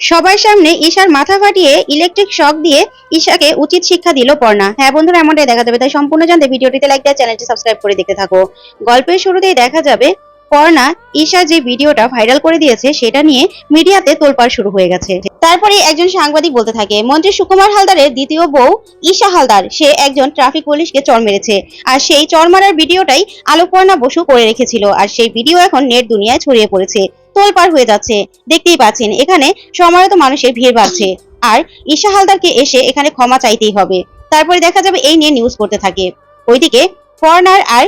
সবার সামনে ঈশার মাথা ফাটিয়ে ইলেকট্রিক শক দিয়ে ঈশাকে উচিত শিক্ষা দিল পর্ণা। হ্যাঁ বন্ধুরা, এমনটাই দেখা যাবে। তাই সম্পূর্ণ জানতে ভিডিওটিতে লাইক দেওয়া চ্যানেলটি সাবস্ক্রাইব করে দেখতে থাকো। গল্পের শুরুতেই দেখা যাবে, পর্ণা ঈশা যে ভিডিওটা ভাইরাল করে দিয়েছে, সেটা নিয়ে মিডিয়াতে তোলপাড় শুরু হয়ে গেছে। তারপরে একজন সাংবাদিক বলতে থাকে, মন্ত্রী সুকুমার হালদারের দ্বিতীয় বউ ঈশা হালদার, সে একজন ট্রাফিক পুলিশকে চর মেরেছে। আর সেই চর মারার ভিডিওটাই আলোকপর্ণা বসু করে রেখেছিল। আর সেই ভিডিও এখন নেট দুনিয়ায় ছড়িয়ে পড়েছে। তোলপাড় হয়ে যাচ্ছে। দেখতেই পাচ্ছেন, এখানে সমারত মানুষের ভিড় বাড়ছে। আর ঈশা হালদারকে এসে এখানে ক্ষমা চাইতেই হবে। তারপরে দেখা যাবে এই নিয়ে নিউজ করতে থাকে। ওইদিকে ফরেনার আর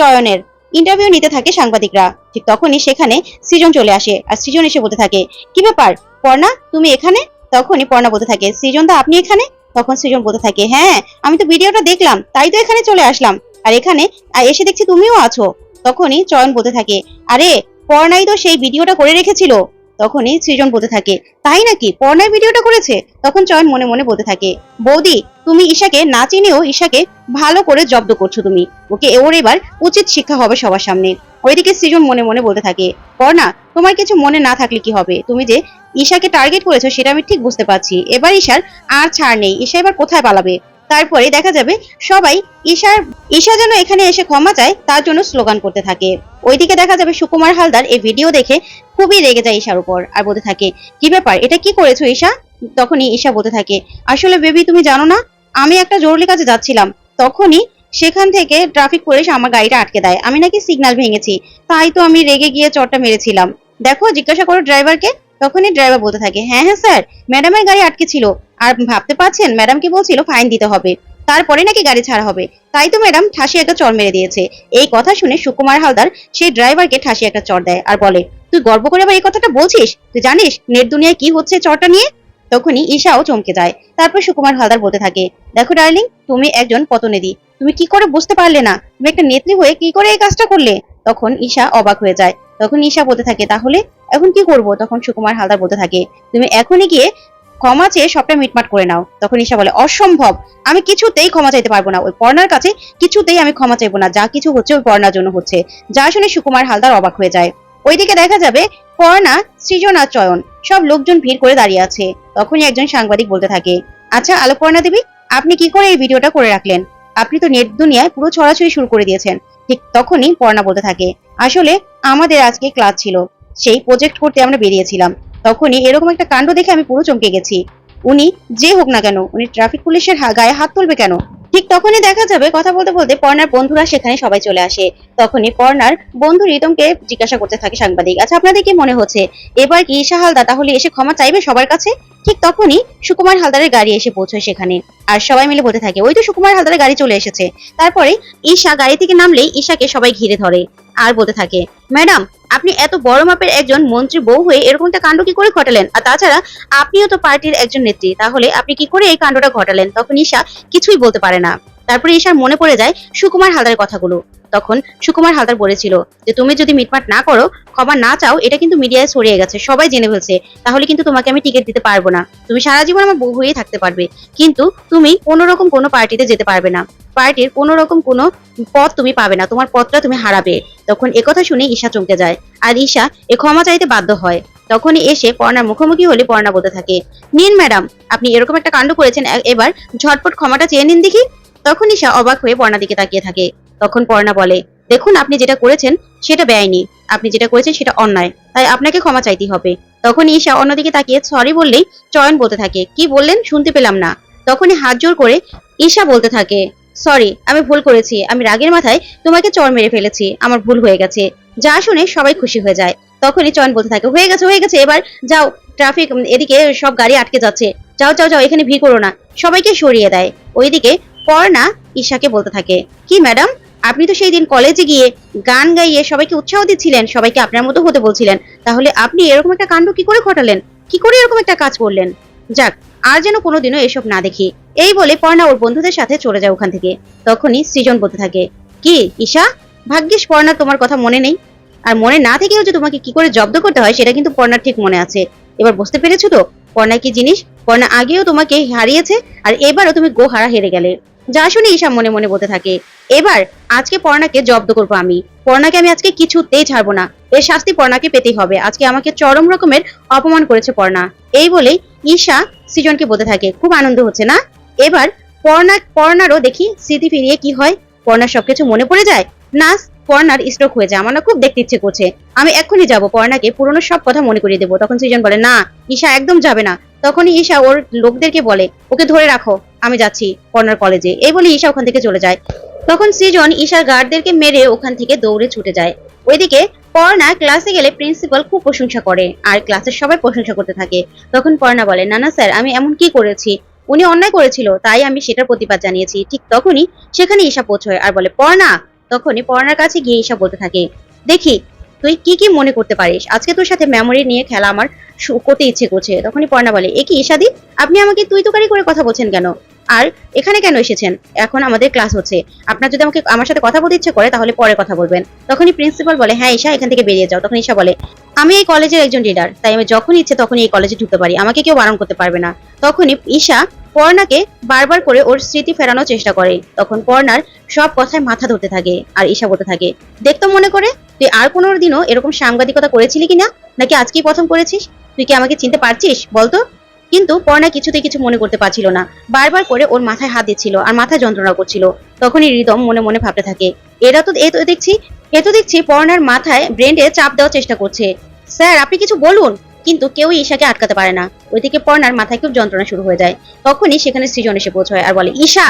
চয়নের ইন্টারভিউ নিতে থাকে সাংবাদিকরা। ঠিক তখনই সেখানে সৃজন চলে আসে। আর সৃজন এসে বলতে থাকে, কি ব্যাপার? পর্ণা তুমি এখানে? তখনই পর্ণা বলতে থাকে, সৃজন দা, আপনি এখানে? তখন সৃজন বলতে থাকে হ্যাঁ আমি তো ভিডিওটা দেখলাম, তাই তো এখানে চলে আসলাম। আর এখানে এসে দেখছি তুমিও আছো। তখনই চয়ন বলতে থাকে, আরে পর্ণাই তো সেই ভিডিওটা করে রেখেছিল। তখনই সৃজন বলতে থাকে, তাই নাকি? পর্ণাই ভিডিওটা করেছে? তখন চয়ন মনে মনে বলতে থাকে, বৌদি, তুমি ঈশাকে না চিনেও ঈশাকে ভালো করে জব্দ করছ তুমি। ওকে ওর এবার উচিত শিক্ষা হবে সবার সামনে। ওইদিকে সৃজন মনে মনে বলতে থাকে, পর্ণা, তোমার কিছু মনে না থাকলে কি হবে? তুমি যে ঈশাকে টার্গেট করেছ সেটা আমি ঠিক বুঝতে পারছি। এবার ঈশার আর ছাড় নেই। ঈশা এবার কোথায় পালাবে? তারপরে দেখা যাবে সবাই ঈশার, ঈশা যেন এখানে এসে ক্ষমা চায়, তার জন্য স্লোগান করতে থাকে। ওইদিকে দেখা যাবে সুকুমার হালদার এই ভিডিও দেখে খুবই রেগে যায় ঈশার উপর আর বলতে থাকে, কি ব্যাপার? এটা কি করেছ ঈশা? তখনই ঈশা বলতে থাকে, আসলে বেবি, তুমি জানো না, আমি একটা জরুরি কাজে যাচ্ছিলাম। তখনই সেখান থেকে ট্রাফিক পুলিশ আমার গাড়িটা আটকে দেয়। আমি নাকি সিগন্যাল ভেঙেছি, তাই তো আমি রেগে গিয়ে চটটা মেরেছিলাম। দেখো, জিজ্ঞাসা করো ড্রাইভারকে, তখনই ড্রাইভার বলতে থাকে হ্যাঁ হ্যাঁ স্যার, ম্যাডামের গাড়ি আটকে ছিল। আর ভাবতে পারছেন ম্যাডাম কি বলছিল? ফাইন দিতে হবে। তারপরে নাকি গাড়ি ছাড়া হবে। তাই তো ম্যাডাম ঠাসি একটা চর মেরে দিয়েছে। এই কথা শুনে সুকুমার হালদার সেই ড্রাইভারকে ঠাসি একটা চর দেয় আর বলে, তুই গর্ব করে আবার এই কথাটা বলছিস? তুই জানিস নেট দুনিয়ায় কি হচ্ছে চরটা নিয়ে? তখনই ঈশাও চমকে যায়। তারপর সুকুমার হালদার বলতে থাকে, দেখো ডার্লিং তুমি একজন পতনেদি। তুমি কি করে বুঝতে পারলে না? তুমি একটা নেত্রী হয়ে কি করে এই কাজটা করলে? তখন ঈশা অবাক হয়ে যায়। তখন ঈশা বলতে থাকে, তাহলে এখন কি করব? তখন সুকুমার হালদার বলতে থাকে, তুমি এখনই গিয়ে ক্ষমা চেয়ে সবটা মিটমাট করে নাও। তখন ঈশা বলে, অসম্ভব। আমি কিছুতেই ক্ষমা চাইতে পারব না। ওই পর্ণার কাছে কিছুতেই আমি ক্ষমা চাইব না। যা কিছু হচ্ছে ওই পর্ণার জন্য হচ্ছে। যা শুনে সুকুমার হালদার অবাক হয়ে যায়। ওইদিকে দেখা যাবে পর্ণা, সৃজন আর চয়ন। সব লোকজন ভিড় করে দাঁড়িয়ে আছে। তখনই একজন সাংবাদিক বলতে থাকে আচ্ছা আলোকপর্ণা দেবী, আপনি কি করে এই ভিডিওটা করে রাখলেন? আপনি তো নেট দুনিয়ায় পুরো ছড়াছড়ি শুরু করে দিয়েছেন। ঠিক তখনই পর্ণা বলতে থাকে, আসলে আমাদের আজকে ক্লাস ছিল। সেই প্রজেক্ট করতে আমরা বেরিয়েছিলাম। তখনই এরকম একটা কাণ্ড দেখে আমি পুরো চমকে গেছি। উনি যে হোক না কেন, উনি ট্রাফিক পুলিশের গায়ে হাত তুলবে কেন? ঠিক তখনই দেখা যাবে কথা বলতে বলতে পর্ণার বন্ধুরা সেখানে সবাই চলে আসে। তখনই পর্ণার বন্ধু রিতমকে জিজ্ঞাসা করতে থাকে সাংবাদিক আচ্ছা আপনাদের কি মনে হচ্ছে? এবার কি ঈশা হালদার তাহলে এসে ক্ষমা চাইবে সবার কাছে? ঠিক তখনই সুকুমার হালদারের গাড়ি এসে পৌঁছয় সেখানে। আর সবাই মিলে বলতে থাকে, ওই তো সুকুমার হালদারের গাড়ি চলে এসেছে। তারপরে ঈশা গাড়ি থেকে নামলেই ঈশাকে সবাই ঘিরে ধরে। আর বলতে থাকে, ম্যাডাম আপনি এত বড় মাপের একজন মন্ত্রী বউ হয়ে এরকম একটা কাণ্ড কি করে ঘটালেন? আর তাছাড়া, আপনিও তো পার্টির একজন নেত্রী, তাহলে আপনি কি করে এই কাণ্ডটা ঘটালেন? তখন ঈশা কিছুই বলতে পারে না। তারপরে ঈশার মনে পড়ে যায় সুকুমার হালদারের কথাগুলো। তখন সুকুমার হালদার বলেছিল যে, তুমি যদি মিটমাট না করো, ক্ষমা না চাও, এটা কিন্তু মিডিয়ায় ছড়িয়ে গেছে, সবাই জেনে ফেলছে। তাহলে কিন্তু তোমাকে আমি টিকিট দিতে পারব না। তুমি সারা জীবন আমার বউ হয়েই থাকতে পারবে। কিন্তু তুমি কোনো রকম কোনো পার্টিতে যেতে পারবে না। পার্টির কোনো রকম কোনো পদ তুমি পাবে না। তোমার পথটা তুমি হারাবে। তখন একথা শুনে ঈশা চমকে যায়। আর ঈশা এ ক্ষমা চাইতে বাধ্য হয়। তখনই এসে পর্ণার মুখোমুখি হলে পর্ণা বলতে থাকে, নিন ম্যাডাম, আপনি এরকম একটা কাণ্ড করেছেন এবার ঝটপট ক্ষমাটা চেয়ে নিন দেখি। তখন ঈশা অবাক হয়ে পর্ণার দিকে তাকিয়ে থাকে। তখন পর্ণা বলে, দেখুন, আপনি যেটা করেছেন, সেটা বেআইনি। আপনি যেটা করেছেন, সেটা অন্যায়। তাই আপনাকে ক্ষমা চাইতেই হবে। তখন ঈশা অন্যদিকে তাকিয়ে, সরি বললেই চয়ন বলতে থাকে। কি বললেন? শুনতে পেলাম না। তখনই হাত জোর করে ঈশা বলতে থাকে, সরি, আমি ভুল করেছি। আমি রাগের মাথায় তোমাকে চর মেরে ফেলেছি। আমার ভুল হয়ে গেছে। যা শুনে সবাই খুশি হয়ে যায়। তখনই চয়ন বলতে থাকে, হয়ে গেছে হয়ে গেছে, এবার যাও। ট্রাফিক, এদিকে সব গাড়ি আটকে যাচ্ছে। যাও যাও যাও, এখানে ভিড় করো না। সবাইকে সরিয়ে দেয়। ওইদিকে পর্ণা ঈশাকে বলতে থাকে, কি ম্যাডাম? আপনি তো সেই দিন কলেজে গিয়ে গান গাইয়ে সবাইকে উৎসাহ দিচ্ছিলেন, সবাইকে আপনার মতো হতে বলছিলেন। তাহলে আপনি এরকম একটা কাণ্ড কি করে ঘটালেন? কি করে এরকম একটা কাজ করলেন? যাক, আর যেন কোনোদিনও এসব না দেখি। এই বলে পর্ণা ওর বন্ধুদের সাথে চলে যায় ওখান থেকে। তখনই সৃজন বলতে থাকে, কি, ঈশা? ভাগ্যিস পর্ণা তোমার কথা মনে নেই। আর মনে না থেকেও যে তোমাকে কি করে জব্দ করতে হয়, সেটা কিন্তু পর্ণার ঠিক মনে আছে। এবার বুঝতে পেরেছ তো? পর্ণা কি জিনিস? পর্ণা আগেও তোমাকে হারিয়েছে, আর এবারও তুমি গো হারা হেরে গেলে। যা শুনে ঈশা মনে মনে বলতে থাকে। এবার আজকে পর্ণাকে জব্দ করব আমি। পর্ণাকে আমি আজকে কিছুতেই ছাড়বো না। এর শাস্তি পর্ণাকে পেতেই হবে। আজকে আমাকে চরম রকমের অপমান করেছে পর্ণা। এই বলেই ঈশা সৃজনকে বলতে থাকে, খুব আনন্দ হচ্ছে না? এবার পর্ণা, পর্ণারও দেখি স্মৃতি ফিরিয়ে কি হয়? পর্ণার সবকিছু মনে পড়ে যায়? না পর্ণার স্ট্রোক হয়ে যায়। আমার না খুব দেখতে ইচ্ছে করছে। আমি এক্ষুনি যাব। পর্ণাকে পুরনো সব কথা মনে করিয়ে দেবো। তখন সৃজন বলে, না, ঈশা একদম যাবে না। তখনই ঈশা ওর লোকদেরকে বলে, ওকে ধরে রাখো, আমি যাচ্ছি পর্ণার কলেজে। এই বলে ঈশা ওখান থেকে চলে যায়। তখন সৃজন ঈশার গার্ডদেরকে মেরে ওখান থেকে দৌড়ে ছুটে যায়। ওইদিকে পর্ণা ক্লাসে গেলে প্রিন্সিপাল খুব প্রশংসা করে আর ক্লাসের সবাই প্রশংসা করতে থাকে। তখন পর্ণা বলে না না স্যার, আমি এমন কি করেছি? উনি অন্যায় করেছিল, তাই আমি সেটার প্রতিবাদ জানিয়েছি। ঠিক তখনই সেখানে ঈশা পৌঁছয় আর বলে, পর্ণা! তখনই পর্ণার কাছে গিয়ে ঈশা বলতে থাকে, দেখি, তুই কি কি মনে করতে পারিস? আজকে তোর সাথে মেমোরি নিয়ে খেলা আমার করতে ইচ্ছে করছে। তখনই পর্ণা বলে, এ কি ঈশাদি? আপনি আমাকে তুই তুকারি করে কথা বলছেন কেন? আর এখানে কেন এসেছেন? এখন আমাদের ক্লাস হচ্ছে। আপনার যদি আমাকে আমার সাথে কথা বলতে ইচ্ছে করে, তাহলে পরে কথা বলবেন। তখনই প্রিন্সিপাল বলে হ্যাঁ ঈশা, এখান থেকে বেরিয়ে যাও। তখন ঈশা বলে, আমি এই কলেজের একজন লিডার তাই আমি যখন ইচ্ছে তখনই এই কলেজে ঢুকতে পারি। আমাকে কেউ বারণ করতে পারবে না। তখনই ঈশা পর্ণাকে বারবার করে ওর স্মৃতি ফেরানোর চেষ্টা করে। তখন পর্ণার সব কথায় মাথা ধরতে থাকে আর ঈশা বলতে থাকে দেখতো মনে করে, তুই আর কোনো দিনও এরকম সাংবাদিকতা করেছিলি কিনা? নাকি আজকেই প্রথম করেছিস? তুই কি আমাকে চিনতে পারছিস? বলতো। কিন্তু পর্ণা কিছুতেই কিছু মনে করতে পারছিল না। বারবার করে ওর মাথায় হাত দিচ্ছিল আর মাথায় যন্ত্রণা করছিল। তখনই রিদম মনে মনে ভাবতে থাকে, এরা তো এ দেখছি এ দেখছি পর্ণার মাথায় ব্রেন্ডে চাপ দেওয়ার চেষ্টা করছে। স্যার, আপনি কিছু বলুন। কিন্তু কেউই ঈশাকে আটকাতে পারে না। ওইদিকে পর্ণার মাথায় খুব যন্ত্রণা শুরু হয়ে যায়। তখনই সেখানে সৃজন এসে পৌঁছয় আর বলে, ঈশা,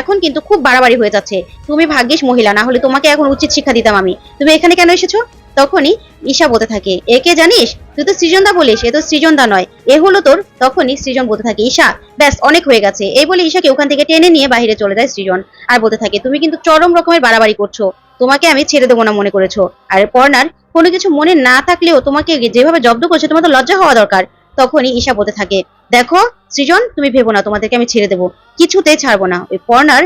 এখন কিন্তু খুব বাড়াবাড়ি হয়ে যাচ্ছে। তুমি ভাগ্যিস মহিলা, না হলে তোমাকে এখন উচিত শিক্ষা দিতাম আমি। তুমি এখানে কেন এসেছ? তখনই ঈশা বলতে থাকে একে জানিস? তুই তো সৃজনদা বলিস, এ তো সৃজনদা নয়। এ হলো তোর, তখনই সৃজন বলতে থাকে, ঈশা, ব্যাস, অনেক হয়ে গেছে। এই বলে ঈশাকে ওখান থেকে টেনে নিয়ে বাহিরে চলে যায় সৃজন আর বলতে থাকে, তুমি কিন্তু চরম রকমের বাড়াবাড়ি করছ। তোমাকে আমি ছেড়ে দেবো না মনে করেছ। আর পর্ণার কোনো কিছু মনে না থাকলেও তোমাকে যেভাবে জব্দ করছে, তোমার তো লজ্জা হওয়া দরকার। তখনই ঈশা বলতে থাকে, দেখো, সৃজন, তুমি ভেবো না, তোমাদেরকে আমি ছেড়ে দেবো। কিছুতে ছাড়বো না। ওই পর্ণার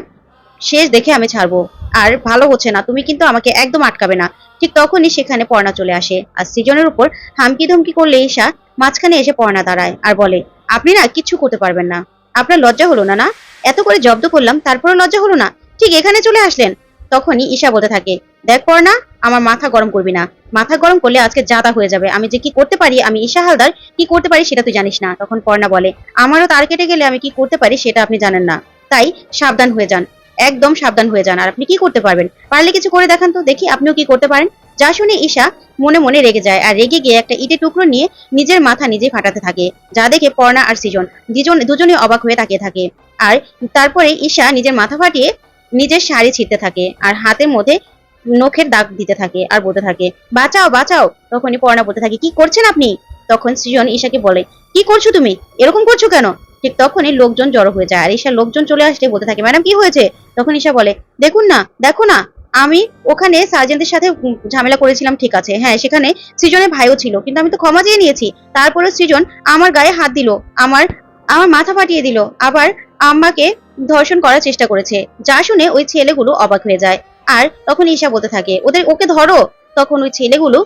শেষ দেখে আমি ছাড়বো। আর ভালো হচ্ছে না, তুমি কিন্তু আমাকে একদম আটকাবে না। ঠিক তখনই সেখানে পর্ণা চলে আসে আর সৃজনের উপর হামকি ধমকি করলে ঈশা মাঝখানে এসে পর্ণা দাঁড়ায় আর বলে, আপনি না কিচ্ছু করতে পারবেন না। আপনার লজ্জা হলো না না? এত করে জব্দ করলাম তারপরে লজ্জা হলো না? ঠিক এখানে চলে আসলেন? তখনই ঈশা বলতে থাকে, দেখ পর্ণা আমার মাথা গরম করবি না। মাথা গরম করলে আজকে জাদা হয়ে যাবে। আমি যে কি করতে পারি, আমি ঈশা হালদার, কি করতে পারি সেটা তুই জানিস না। তখন পর্ণা বলে, আমারও তার কেটে গেলে আমি কি করতে পারি সেটা আপনি জানেন না। তাই সাবধান হয়ে যান। একদম সাবধান হয়ে যান। আর আপনি কি করতে পারবেন? পারলে কিছু করে দেখান তো, দেখি আপনিও কি করতে পারেন। যা শুনে ঈশা মনে মনে রেগে যায়, আর রেগে গিয়ে একটা ইটের টুকরো নিয়ে নিজের মাথা নিজে ফাটাতে থাকে, যা দেখে পর্ণা আর সৃজন দুজন, দুজনে অবাক হয়ে তাকিয়ে থাকে। আর তারপরে ঈশা নিজের মাথা ফাটিয়ে নিজের শাড়ি ছিঁড়তে থাকে, আর হাতের মধ্যে নখের দাগ দিতে থাকে আর বলতে থাকে, বাঁচাও বাঁচাও। তখনই পর্ণা বলতে থাকে, কি করছেন আপনি? তখন সৃজন ঈশাকে বলে, কি করছ তুমি? এরকম করছ কেন? ঠিক তখনই লোকজন জড়ো হয়ে যায়। আর ঈশা লোকজন চলে আসলে বলতে থাকে, ম্যাডাম, কি হয়েছে? তখন ঈশা বলে, দেখুন না, দেখো না, আমি ওখানে সার্জেন্টের সাথে ঝামেলা করেছিলাম, ঠিক আছে। হ্যাঁ সেখানে সৃজনের ভাইও ছিল, কিন্তু আমি তো ক্ষমা চেয়ে নিয়েছি। তারপরে সৃজন আমার গায়ে হাত দিল, আমার আমার মাথা ফাটিয়ে দিল, আবার আমাকে ধর্ষণ করার চেষ্টা করেছে। যা শুনে ওই ছেলেগুলো অবাক হয়ে যায়। আর তখন ঈশা বলতে থাকে, ওদের, ওকে ধরো? তখন ওই ছেলেগুলো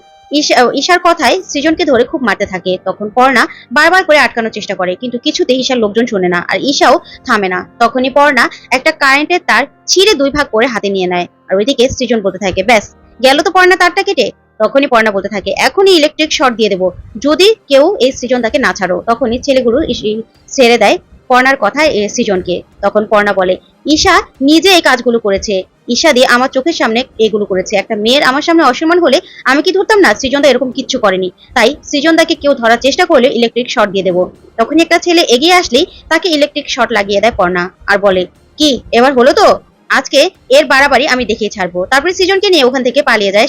ঈশার কথায় সৃজনকে ধরে খুব মারতে থাকে। তখন পর্ণা বারবার করে আটকানোর চেষ্টা করে, কিন্তু কিছুতেই ঈশার লোকজন শোনে না, আর ঈশাও থামে না। তখনই পর্ণা একটা কারেন্টের তার ছিঁড়ে দুই ভাগ করে হাতে নিয়ে নেয়, আর ওইদিকে সৃজন বলতে থাকে, ব্যাস, গেল তো পর্ণা তারটা কেটে? তখনই পর্ণা বলতে থাকে, এখনই ইলেকট্রিক শর্ট দিয়ে দেবো, যদি কেউ এই সৃজন তাকে না ছাড়ো। তখনই ছেলেগুলো ছেড়ে দেয় পর্ণার কথায় সৃজনকে। তখন পর্ণা বলে ঈশা নিজে এই কাজগুলো করেছে। ঈশা দিয়ে আমার চোখের সামনে এগুলো করেছে। একটা মেয়ের আমার সামনে অসম্মান হলে আমি কি ধরতাম? না, সৃজনদা এরকম কিচ্ছু করেনি। তাই সৃজনদাকে কেউ ধরার চেষ্টা করলে ইলেকট্রিক শর্ট দিয়ে দেবো। তখনই একটা ছেলে এগিয়ে আসলেই তাকে ইলেকট্রিক শর্ট লাগিয়ে দেয় পর্ণা আর বলে, কি, এবার হলো তো? আজকে এর বাড়াবাড়ি আমি দেখিয়ে ছাড়বো। তারপরে সৃজনকে নিয়ে ওখান থেকে পালিয়ে যায়।